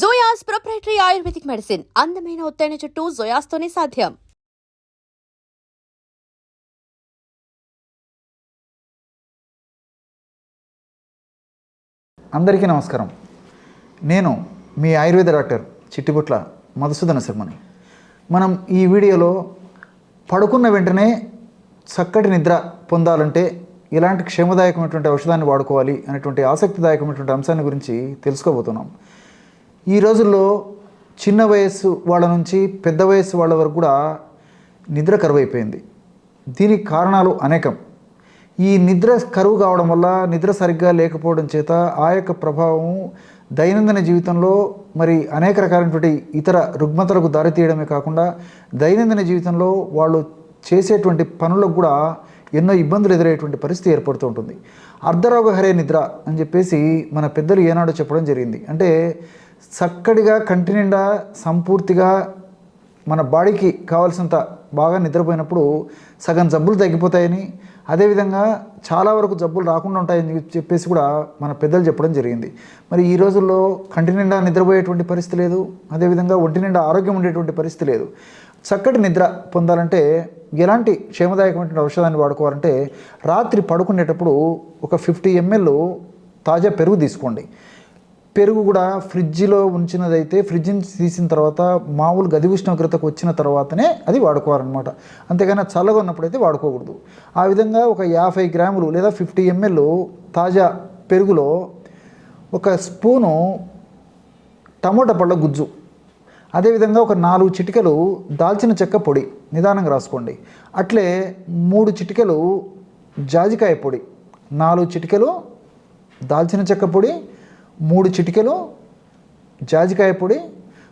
జోయాస్ proprietary ayurvedic medicine అందమైన ఒత్తైన చుట్టూ జోయాస్తోనే సాధ్యం. అందరికీ నమస్కారం. నేను మీ ఆయుర్వేద డాక్టర్ చిట్టిబుట్ల మధుసూదన శర్మని. మనం ఈ వీడియోలో పడుకున్న వెంటనే చక్కటి నిద్ర పొందాలంటే ఇలాంటి క్షేమదాయకమైనటువంటి ఔషధాన్ని వాడుకోవాలి అనేటువంటి ఆసక్తిదాయకమైనటువంటి అంశాన్ని గురించి తెలుసుకోబోతున్నాం. ఈ రోజుల్లో చిన్న వయస్సు వాళ్ళ నుంచి పెద్ద వయస్సు వాళ్ళ వరకు కూడా నిద్ర కరువైపోయింది. దీనికి కారణాలు అనేకం. ఈ నిద్ర కరువు కావడం వల్ల నిద్ర సరిగ్గా లేకపోవడం చేత ఆ యొక్క ప్రభావం దైనందిన జీవితంలో మరి అనేక రకాలైనటువంటి ఇతర రుగ్మతలకు దారితీయడమే కాకుండా దైనందిన జీవితంలో వాళ్ళు చేసేటువంటి పనులకు కూడా ఎన్నో ఇబ్బందులు ఎదురయ్యేటువంటి పరిస్థితి ఏర్పడుతూ ఉంటుంది. అర్ధరోగహరే నిద్ర అని చెప్పేసి మన పెద్దలు ఏనాడో చెప్పడం జరిగింది. అంటే చక్కటిగా కంటి నిండా సంపూర్తిగా మన బాడీకి కావాల్సినంత బాగా నిద్రపోయినప్పుడు సగం జబ్బులు తగ్గిపోతాయని అదేవిధంగా చాలా వరకు జబ్బులు రాకుండా ఉంటాయని చెప్పేసి కూడా మన పెద్దలు చెప్పడం జరిగింది. మరి ఈ రోజుల్లో కంటి నిండా నిద్రపోయేటువంటి పరిస్థితి లేదు అదేవిధంగా ఒంటి నిండా ఆరోగ్యం ఉండేటువంటి పరిస్థితి లేదు. చక్కటి నిద్ర పొందాలంటే ఎలాంటి క్షేమదాయకమైనటువంటి ఔషధాన్ని వాడుకోవాలంటే రాత్రి పడుకునేటప్పుడు ఒక ఫిఫ్టీ ఎంఎల్ తాజా పెరుగు తీసుకోండి. పెరుగు కూడా ఫ్రిడ్జ్లో ఉంచినదైతే ఫ్రిడ్జ్ నుంచి తీసిన తర్వాత మామూలు గది ఉష్ణోగ్రతకు వచ్చిన తర్వాతనే అది వాడుకోవాలన్నమాట. అంతేగాని చల్లగా ఉన్నప్పుడైతే వాడుకోకూడదు. ఆ విధంగా ఒక యాభై గ్రాములు లేదా ఫిఫ్టీ ఎంఎల్ తాజా పెరుగులో ఒక స్పూను టమోటా పళ్ళ గుజ్జు. అదేవిధంగా ఒక నాలుగు చిటికలు దాల్చిన చెక్క పొడి నిదానంగా రాసుకోండి. అట్లే మూడు చిటికలు జాజికాయ పొడి నాలుగు చిటికలు దాల్చిన చెక్క పొడి మూడు చిటికెలు జాజికాయ పొడి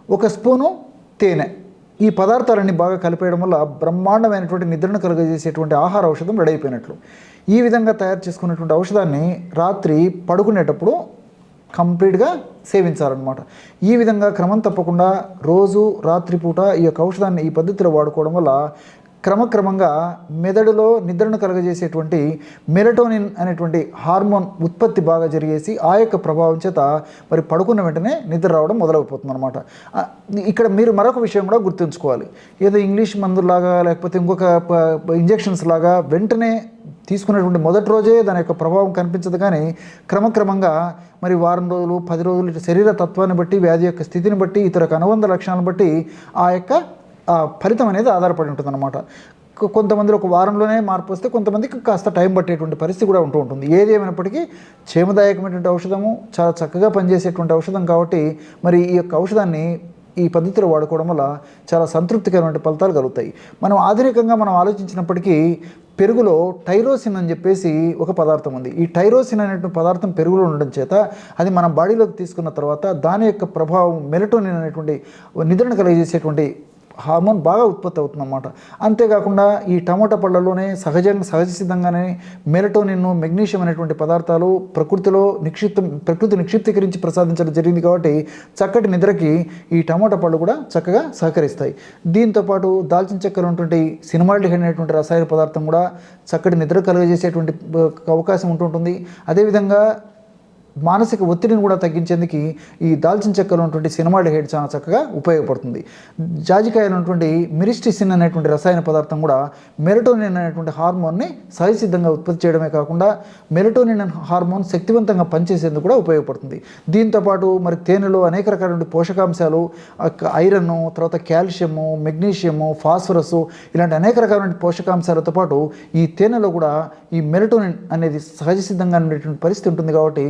ఒక స్పూను తేనె. ఈ పదార్థాలన్నీ బాగా కలిపేయడం వల్ల బ్రహ్మాండమైనటువంటి నిద్రను కలుగజేసేటువంటి ఆహార ఔషధం రెడీ అయిపోయినట్లు ఈ విధంగా తయారు చేసుకున్నటువంటి ఔషధాన్ని రాత్రి పడుకునేటప్పుడు కంప్లీట్గా సేవించాలన్నమాట. ఈ విధంగా క్రమం తప్పకుండా రోజు రాత్రిపూట ఈ యొక్క ఔషధాన్ని ఈ పద్ధతిలో వాడుకోవడం వల్ల క్రమక్రమంగా మెదడులో నిద్రను కలగజేసేటువంటి మెలటోనిన్ అనేటువంటి హార్మోన్ ఉత్పత్తి బాగా జరిగేసి ఆ యొక్క ప్రభావం చేత మరి పడుకున్న వెంటనే నిద్ర రావడం మొదలైపోతుంది అనమాట ఇక్కడ మీరు మరొక విషయం కూడా గుర్తుంచుకోవాలి. ఏదో ఇంగ్లీష్ మందులాగా లేకపోతే ఇంకొక ఇంజెక్షన్స్ లాగా వెంటనే తీసుకున్నటువంటి మొదటి రోజే దాని యొక్క ప్రభావం కనిపించదు కానీ క్రమక్రమంగా మరి వారం రోజులు పది రోజులు శరీర తత్వాన్ని బట్టి వ్యాధి యొక్క స్థితిని బట్టి ఇతర అనుబంధ లక్షణాలను బట్టి ఆ యొక్క ఫలితం అనేది ఆధారపడి ఉంటుంది అనమాట కొంతమంది ఒక వారంలోనే మార్పు వస్తే కొంతమందికి కాస్త టైం పట్టేటువంటి పరిస్థితి కూడా ఉంటూ ఉంటుంది. ఏది ఏమైనప్పటికీ క్షేమదాయకమైనటువంటి ఔషధము చాలా చక్కగా పనిచేసేటువంటి ఔషధం కాబట్టి మరి ఈ యొక్క ఔషధాన్ని ఈ పద్ధతిలో వాడుకోవడం వల్ల చాలా సంతృప్తికరమైన ఫలితాలు కలుగుతాయి. మనం ఆధునికంగా మనం ఆలోచించినప్పటికీ పెరుగులో టైరోసిన్ అని చెప్పేసి ఒక పదార్థం ఉంది. ఈ టైరోసిన్ అనేటువంటి పదార్థం పెరుగులో ఉండడం చేత అది మన బాడీలోకి తీసుకున్న తర్వాత దాని యొక్క ప్రభావం మెలటోనిన్ అనేటువంటి నిద్రను కలిగజేసేటువంటి హార్మోన్ బాగా ఉత్పత్తి అవుతుందన్నమాట. అంతేకాకుండా ఈ టమాటా పళ్ళలోనే సహజంగా సహజ సిద్ధంగానే మెలటోనిన్ మెగ్నీషియం అనేటువంటి పదార్థాలు ప్రకృతిలో నిక్షిప్తం ప్రకృతి నిక్షిప్తీకరించి ప్రసాదించడం జరిగింది కాబట్టి చక్కటి నిద్రకి ఈ టమాటా పళ్ళు కూడా చక్కగా సహకరిస్తాయి. దీంతోపాటు దాల్చిన చెక్కలు ఉన్నటువంటి సినిమాల్డిహైడ్ అనేటువంటి రసాయన పదార్థం కూడా చక్కటి నిద్ర కలుగజేసేటువంటి అవకాశం ఉంటుంటుంది. అదేవిధంగా మానసిక ఒత్తిడిని కూడా తగ్గించేందుకు ఈ దాల్చిన చెక్కలో ఉన్నటువంటి సినిమాడిహైడ్ చాలా చక్కగా ఉపయోగపడుతుంది. జాజికాయలు ఉన్నటువంటి మిరిస్టిసిన్ అనేటువంటి రసాయన పదార్థం కూడా మెరటోనిన్ అనేటువంటి హార్మోన్ని సహజసిద్ధంగా ఉత్పత్తి చేయడమే కాకుండా మెరటోనిన్ హార్మోన్ శక్తివంతంగా పనిచేసేందుకు కూడా ఉపయోగపడుతుంది. దీంతోపాటు మరి తేనెలో అనేక రకాలైన పోషకాంశాలు ఐరన్ తర్వాత కాల్షియము మెగ్నీషియము ఫాస్ఫరస్ ఇలాంటి అనేక రకాలైన పోషకాంశాలతో పాటు ఈ తేనెలో కూడా ఈ మెరటోనిన్ అనేది సహజ సిద్ధంగా ఉండేటువంటి పరిస్థితి ఉంటుంది కాబట్టి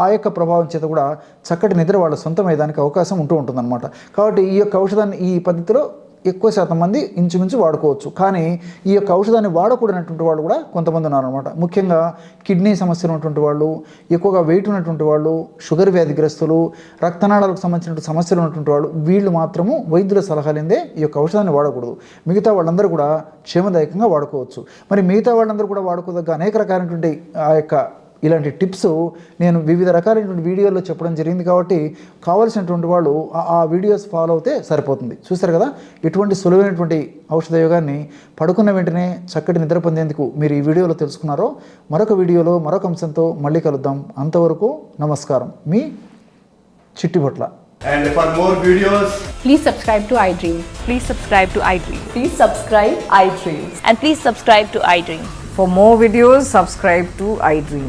ఆ యొక్క ప్రభావం చేత కూడా చక్కటి నిద్ర వాళ్ళ సొంతమయ్యేదానికి అవకాశం ఉంటూ ఉంటుందన్నమాట. కాబట్టి ఈ యొక్క ఔషధాన్ని ఈ పద్ధతిలో ఎక్కువ శాతం మంది ఇంచుమించు వాడుకోవచ్చు. కానీ ఈ యొక్క ఔషధాన్ని వాడకూడనటువంటి వాళ్ళు కూడా కొంతమంది ఉన్నారనమాట ముఖ్యంగా కిడ్నీ సమస్యలు ఉన్నటువంటి వాళ్ళు ఎక్కువగా వెయిట్ ఉన్నటువంటి వాళ్ళు షుగర్ వ్యాధిగ్రస్తులు రక్తనాళాలకు సంబంధించినటువంటి సమస్యలు ఉన్నటువంటి వాళ్ళు వీళ్ళు మాత్రము వైద్యుల సలహాలిందే ఈ యొక్క ఔషధాన్ని వాడకూడదు. మిగతా వాళ్ళందరూ కూడా క్షేమదాయకంగా వాడుకోవచ్చు. మరి మిగతా వాళ్ళందరూ కూడా వాడుకోదగ్గ అనేక రకాలైనటువంటి ఆ యొక్క ఇలాంటి టిప్స్ నేను వివిధ రకాలైనటువంటి వీడియోల్లో చెప్పడం జరిగింది కాబట్టి కావాల్సినటువంటి వాళ్ళు ఆ వీడియోస్ ఫాలో అవుతే సరిపోతుంది చూస్తారు కదా ఎటువంటి సులువైనటువంటి ఔషధ యోగాన్ని పడుకున్న వెంటనే చక్కటి నిద్ర పొందేందుకు మీరు ఈ వీడియోలో తెలుసుకున్నారో మరొక వీడియోలో మరొక అంశంతో మళ్ళీ కలుద్దాం అంతవరకు నమస్కారం మీ Chittibotla And for more videos, Please subscribe to iDream. Please subscribe to iDream. Please subscribe iDreams. And please subscribe to iDream. For more videos, subscribe to iDream.